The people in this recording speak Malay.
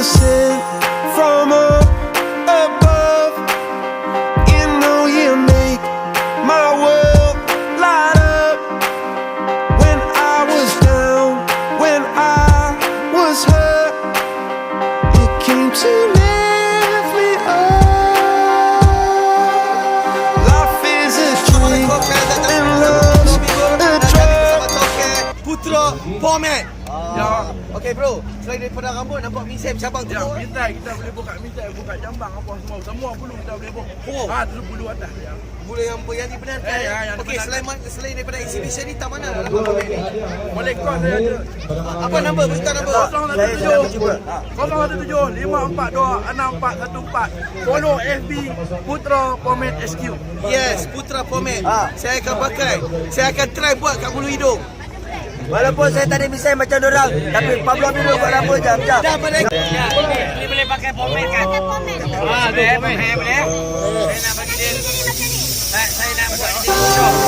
innocent. Putra Pomet. Ya. Okey bro, selain daripada rambut nampak misai bercabang tu. Ya, mintai kita boleh buka mintai, buka jambang apa semua. Semua bulu kita boleh buka. Oh. Ha, tu bulu atas ya. Boleh yang yang dibenarkan. Eh, ya, yang Okey, selain selain daripada exhibition ni tak mana dalam Pomet ni? Boleh kau saya ada. Apa nombor? Beritahu nombor. 017 017 542 6414 Follow FB Putra Pomet SQ. Yes, Putra Pomet. Saya akan pakai. Saya akan try buat kat bulu hidung. Walaupun saya tak ada misai macam orang Tapi Pablo Miro buat rambut jam jam Dah boleh. Ini boleh pakai pomet kan? Ah, boleh, boleh, boleh. Saya nak bagi dia. Saya nak buat dia.